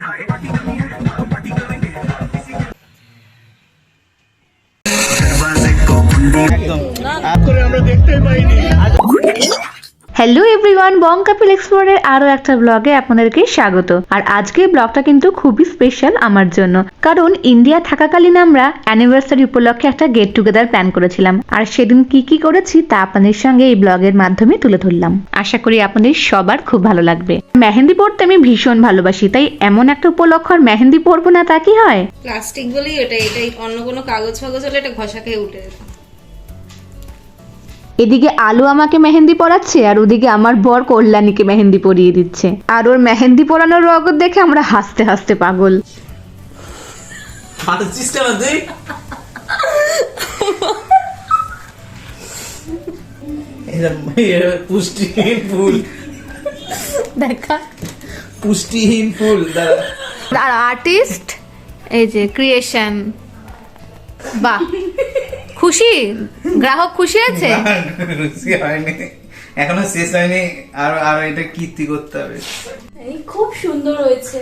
ಹೇಳಿದ್ದಾರೆ hello everyone বং কাপিল এক্সপ্লোরের আরও একটা ব্লগে আপনাদেরকে স্বাগত। আর আজকের ব্লগটা কিন্তু খুবই স্পেশাল আমার জন্য। কারণ ইন্ডিয়া থাকাকালীন আমরা অ্যানিভার্সারি উপলক্ষে একটা গেট টুগেদার প্ল্যান করেছিলাম। আর সেদিন কি কি করেছি তা আপনাদের সঙ্গে এই ব্লগের মাধ্যমে তুলে ধরলাম। আশা করি আপনাদের সবার খুব ভালো লাগবে। মেহেন্দি পড়তে আমি ভীষণ ভালোবাসি, তাই এমন একটা উপলক্ষ আর মেহেন্দি পরবো না তা কি হয়? প্লাস্টিক বলেই ওটা এটাই অন্য কোনো কাগজ ফাগজ হলে এটা ঘষা খেয়ে উঠে এদিকে আলু আমাকে মেহেন্দি পরাচ্ছে আর ওদিকে আমার বর কল্যাণীকে মেহেন্দি পরিয়ে দিচ্ছে। আর ওর মেহেন্দি পরানোর রগত দেখে আমরা হাসতে হাসতে পাগল। পুষ্টিহীন ফুল। দেখা। পুষ্টিহীন ফুল দাঁড়া। আর্টিস্ট এই যে ক্রিয়েশন বাহ। খুশি? গ্রাহক খুশি আছে? হয়নি। এখনও শেষ হয়নি। আর আর এটা কীর্তি করতে হবে। এই খুব সুন্দর হয়েছে।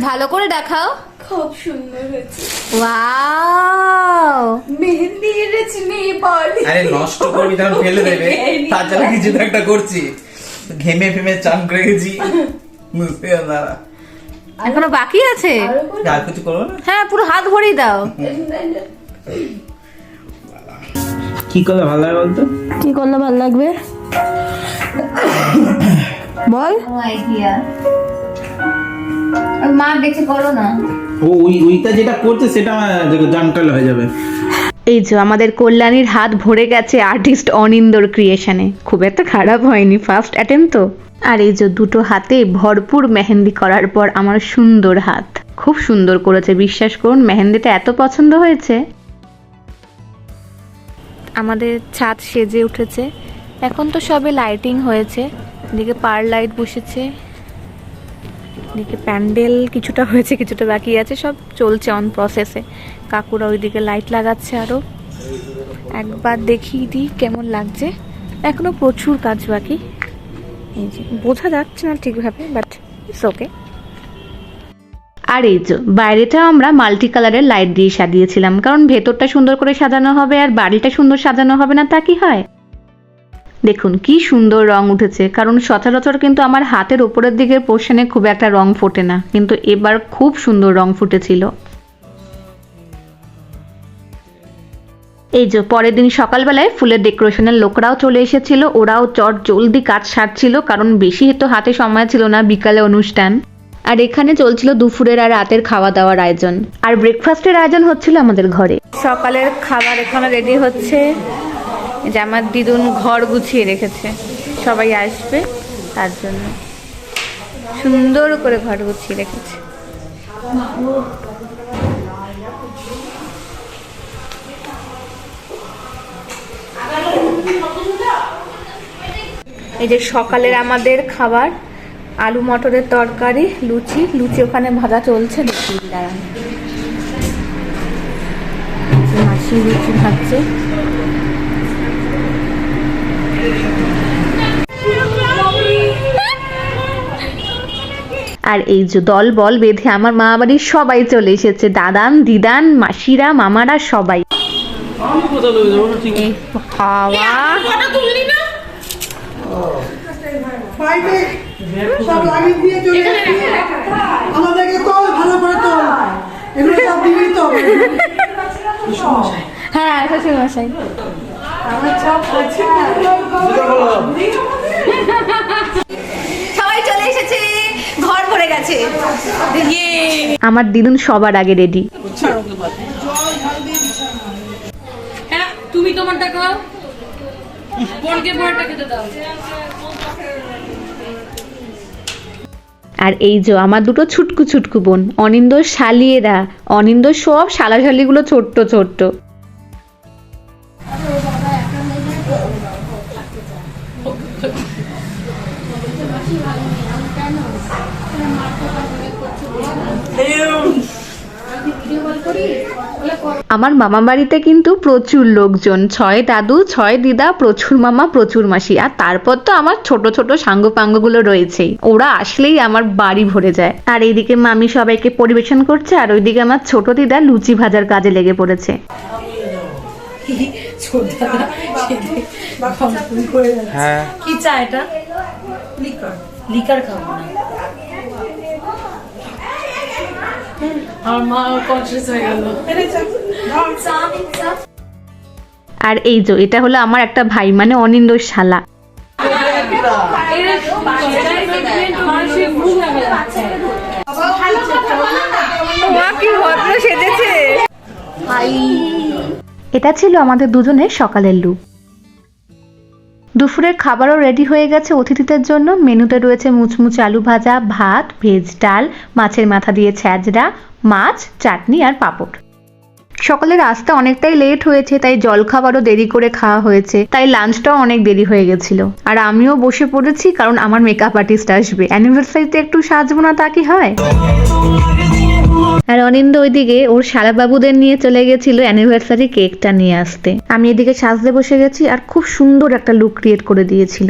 ভালো করে দেখাও। খুব সুন্দর হয়েছে। ওয়াও! মেহেন্দি এনেছি মেয়ে বলি। আরে নষ্ট করবি তখন ফেলে দেবে তাছাড়া কিছু একটা করছি। ঘেমে ফেমে চান করে গেছি। বুঝতে দাঁড়া এখনও বাকি আছে? আর কিছু করব না? হ্যাঁ পুরো হাত ভরেই দাও। কি করলে ভালো হয় বলতো? কি করলে ভালো লাগবে? বল। মা দেখে করো না। ও ওই ওইটা যেটা করছে সেটা জানকাল হয়ে যাবে। এই যে আমাদের কল্যাণীর হাত ভরে গেছে আর্টিস্ট অনিন্দর ক্রিয়েশনে খুব একটা খারাপ হয়নি ফার্স্ট অ্যাটেম্প তো। আর এই যে দুটো হাতে ভরপুর মেহেন্দি করার পর আমার সুন্দর হাত। খুব সুন্দর করেছে বিশ্বাস করুন মেহেন্দিটা এত পছন্দ হয়েছে। আমাদের ছাদ সেজে উঠেছে। এখন তো সবে লাইটিং হয়েছে। এদিকে পার লাইট বসেছে। এদিকে প্যান্ডেল কিছুটা হয়েছে, কিছুটা বাকি আছে। সব চলছে অন প্রসেসে কাকুরা ওইদিকে লাইট লাগাচ্ছে আরও একবার দেখিয়ে দিই কেমন লাগছে। এখনও প্রচুর কাজ বাকি। এই যে, বোঝা যাচ্ছে না ঠিকভাবে বাট ইটস ওকে আর এই যে বাইরেটা আমরা মাল্টি কালারের লাইট দিয়ে সাজিয়েছিলাম, কারণ ভেতরটা সুন্দর করে সাজানো হবে আর বাড়িটা সুন্দর সাজানো হবে না, তা কি হয়? দেখুন, কি সুন্দর রং উঠেছে, কারণ সচরাচর কিন্তু আমার হাতের ওপরের দিকের পোর্শনে খুব একটা রং ফোটে না, কিন্তু এবার খুব সুন্দর রং ফুটেছিল। এই যে, পরের দিন সকালবেলায় ফুলের ডেকোরেশনের লোকরাও চলে এসেছিল, ওরাও চট জলদি কাজ সারছিল, কারণ বেশি তো হাতে সময় ছিল না বিকালে অনুষ্ঠান। আর এখানে চলছিল দুপুরের আর রাতের খাওয়া দাওয়ার আয়োজন। আর ব্রেকফাস্টের আয়োজন হচ্ছিল আমাদের ঘরে। সকালের খাবার এখানে রেডি হচ্ছে। যে আমার দিদুন ঘর গুছিয়ে রেখেছে। সবাই আসবে তার জন্য। সুন্দর করে ঘর গুছিয়ে রেখেছে। এই যে সকালের আমাদের খাবার। আলু মটরের তরকারি লুচি লুচি ওখানে ভাজা চলছে দেখি দাঁড়ান। মাসি লুচি ভাজছে। আর এই যে দল বল বেঁধে আমার মা বাড়ির সবাই চলে এসেছে। দাদান দিদান মাসিরা মামারা সবাই। এই খাওয়া সব লাগিয়ে দিয়ে চলে এসেছি। আমাদেরকে তোল ভালো করে তোল। এগুলো সব দিবি তো। হ্যাঁ শ্বশুর মশাই। সবাই চলে এসেছে। ঘর ভরে গেছে। ইয়ে। আমার দিদুন সবার আগে রেডি হ্যাঁ তুমি তোমারটা খাও। পরেরটা খেতে দাও। আর এই যে আমার দুটো ছুটকু ছুটকু বোন অনিন্দর শালিয়েরা অনিন্দর সব শালাশালিগুলো ছোট্ট ছোট্ট। আমার মামা বাড়িতে কিন্তু প্রচুর লোকজন ছয় দাদু ছয় দিদা প্রচুর মামা প্রচুর মাসি আর তারপর তো আমার ছোট ছোট সাঙ্গ পাঙ্গগুলো রয়েছেই। ওরা আসলেই আমার বাড়ি ভরে যায়। আর এইদিকে মামি সবাইকে পরিবেশন করছে আর ওইদিকে আমার ছোট দিদা লুচি ভাজার কাজে লেগে পড়েছে। হ্যাঁ। কি চা এটা? লিকার। খাব না। আমার মা কনসিয়াস হয়ে গেল। আর এই যে, এটা হলো আমার একটা ভাই মানে অনিন্দ শালা। এটা ছিল আমাদের দুজনের সকালের লুক। দুপুরের খাবারও রেডি হয়ে গেছে অতিথিদের জন্য। মেনুতে রয়েছে মুচমুচ আলু ভাজা, ভাত ভেজ ডাল, মাছের মাথা দিয়ে ছ্যাঁচড়া মাছ, চাটনি আর পাঁপড়। সকালের আসতে অনেকটাই লেট হয়েছে, তাই জলখাবারও দেরি করে খাওয়া হয়েছে। তাই লাঞ্চটাও অনেক দেরি হয়ে গেছিল। আর আমিও বসে পড়েছি, কারণ আমার মেকআপ আর্টিস্ট আসবে। অ্যানিভার্সারিতে একটু সাজবো না তা কি হয়? আর অনিন্দ ওইদিকে, ওর শালাবাবুদের নিয়ে চলে গেছিল অ্যানিভার্সারি কেকটা নিয়ে আসতে। আমি এদিকে সাজতে বসে গেছি আর খুব সুন্দর একটা লুক ক্রিয়েট করে দিয়েছিল।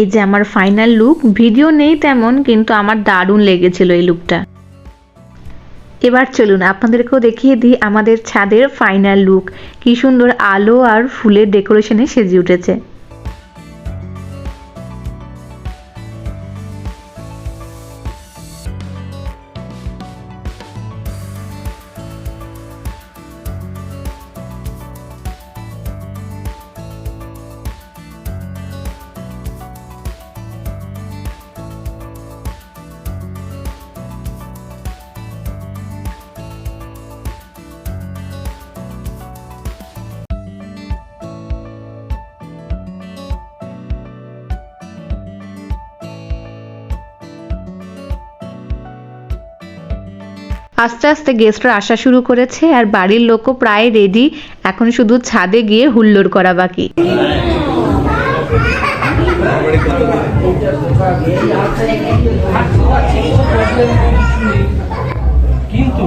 এই যে আমার ফাইনাল লুক ভিডিও নেই তেমন, কিন্তু আমার দারুণ লেগেছিল এই লুকটা এবার চলুন আপনাদেরকেও দেখিয়ে দিই আমাদের ছাদের ফাইনাল লুক কি সুন্দর আলো আর ফুলের ডেকোরেশনে সেজে উঠেছে। আস্তে আস্তে গেস্টরা আসা শুরু করেছে আর বাড়ির লোকও প্রায় রেডি এখন শুধু ছাদে গিয়ে হুল্লোড় করা বাকি। কিন্তু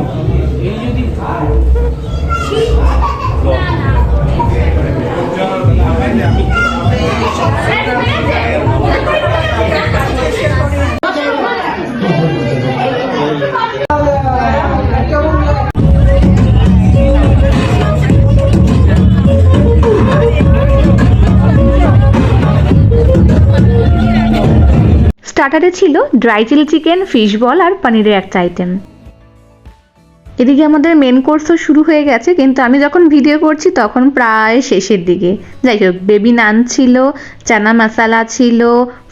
স্টার্টারে ছিল dry chilli chicken fish ball আর পনিরের একটা আইটেম এদিকে আমাদের মেন কোর্সও শুরু হয়ে গেছে কিন্তু আমি যখন ভিডিও করছি তখন প্রায় শেষের দিকে। যাই হোক বেবি নান ছিল চানা মশালা ছিল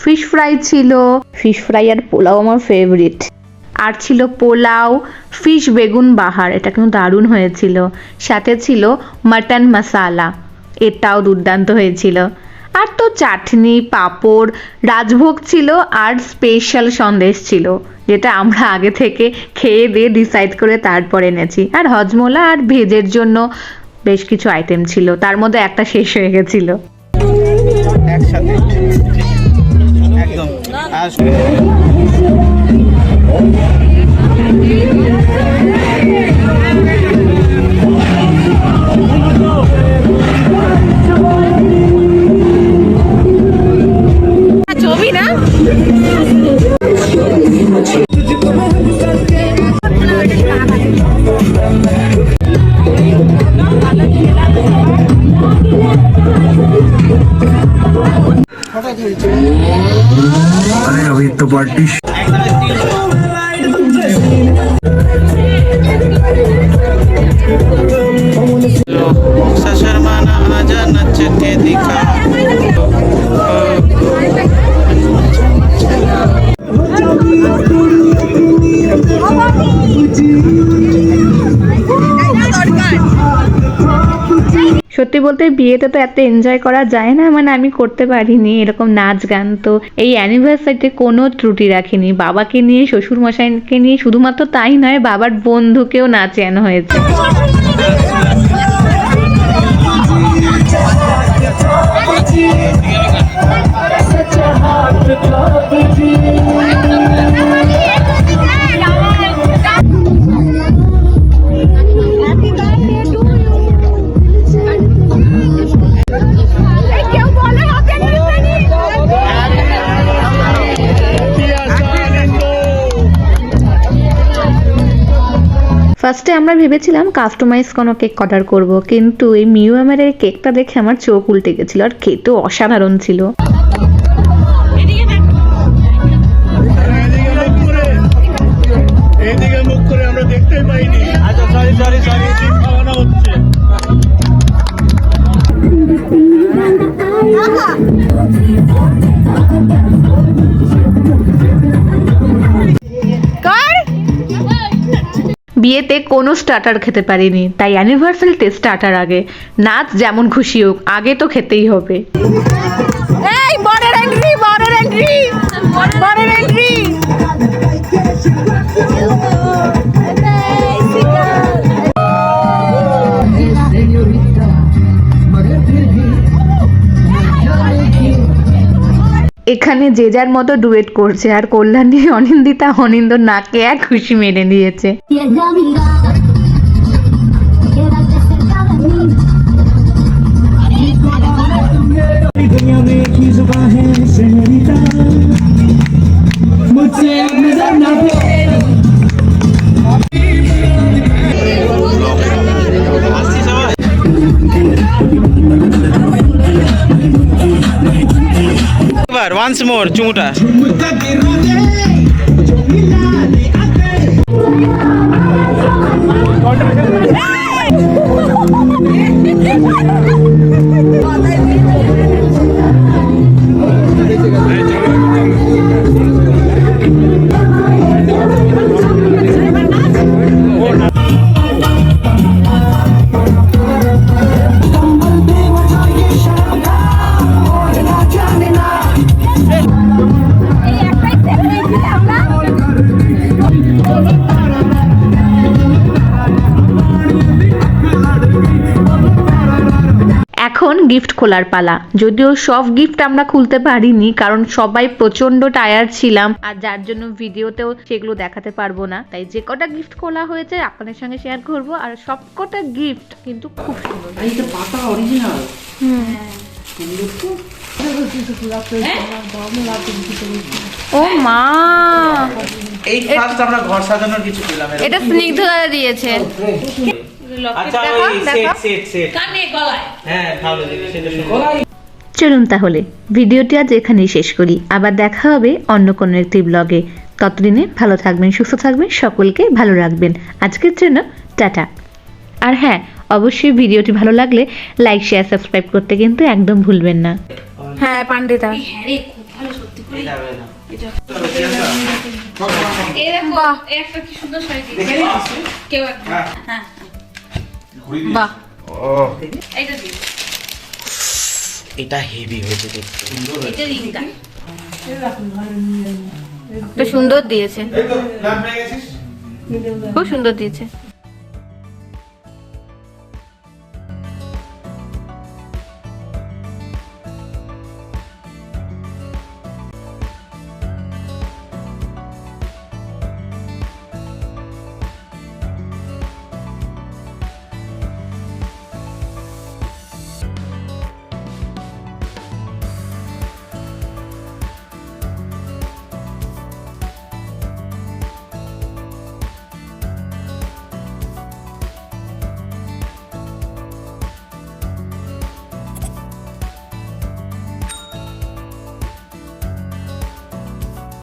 ফিশ ফ্রাই ছিল। ফিশ ফ্রাই আর পোলাও আমার ফেভারিট আর ছিল পোলাও ফিশ বেগুন বাহার এটা কিন্তু দারুণ হয়েছিল। সাথে ছিল মাটন মশালা এটাও দুর্দান্ত হয়েছিল। আর তো চাটনি পাঁপড় রাজভোগ ছিল আর স্পেশাল সন্দেশ ছিল যেটা আমরা আগে থেকে খেয়ে দিয়ে ডিসাইড করে তারপর এনেছি। আর হজমোলা আর ভেজের জন্য বেশ কিছু আইটেম ছিল তার মধ্যে একটা শেষ হয়ে গেছিল। একসাথে? একদম। প্রপার্টি সত্যি বলতে বিয়েতে তো এত এনজয় করা যায় না মানে আমি করতে পারিনি, এরকম নাচ গান তো। এই অ্যানিভার্সারিতে কোনো ত্রুটি রাখিনি, বাবাকে নিয়ে শ্বশুর মশাইকে নিয়ে, শুধুমাত্র তাই নয়, বাবার বন্ধুকেও নাচানো হয়েছে। ফার্স্টে আমরা ভেবেছিলাম কাস্টমাইজ কোনো কেক অর্ডার করব কিন্তু এই মিউ আমের কেকটা দেখে আমার চোখ উল্টে গেছিল আর খেতেও অসাধারণ ছিল। এইদিকে মুখ করে আমরা দেখতেই পাইনি। আচ্ছা সরি সরি সরি খাওয়ানো হচ্ছে। বিয়েতে কোনো স্টার্টার খেতে পারিনি। তাই অ্যানিভার্সারিতে স্টার্টার আগে। নাচ যেমন খুশি হোক, আগে তো খেতেই হবে। এখানে যে যার মতো ডুয়েট করছে আর কল্যাণী, অনিন্দিতা, অনিন্দ নাকে এক খুশি মেরে দিয়েছে। এবার ওয়ান্স মোর চুমুটা এখন গিফট খোলার পালা। যদিও সব গিফট আমরা খুলতে পারিনি কারণ সবাই প্রচণ্ড টায়ার ছিলাম আর যার জন্য ভিডিওতেও সেগুলো দেখাতে পারব না। তাই যে কটা গিফট খোলা হয়েছে আপনাদের সঙ্গে শেয়ার করব আর সব কটা গিফট কিন্তু খুব সুন্দর। এইটা পাতা অরিজিনাল ও মা। এই ফার্স্ট আমরা ঘর সাজানোর কিছু পেলাম এটা স্নিগ্ধ দাদা দিয়েছে আচ্ছা ওই সেট সেট সেট কানে গলায়। হ্যাঁ ভালো সেটা শুনো। চলুন তাহলে ভিডিওটি আজ এখানেই শেষ করি। আবার দেখা হবে অন্য কোনো একটি ব্লগে ততদিনে ভালো থাকবেন সুস্থ থাকবেন সকলকে ভালো রাখবেন। আজকের জন্য টাটা। আর হ্যাঁ অবশ্যই ভিডিওটি ভালো লাগলে লাইক শেয়ার সাবস্ক্রাইব করতে কিন্তু একদম ভুলবেন না। হ্যাঁ পান্ডিতা। হ্যাঁ একটা হ্যাঁ। বাহ। এইটা এটা হেভি হয়েছে দেখতে। তো সুন্দর দিয়েছে। খুব সুন্দর দিয়েছে।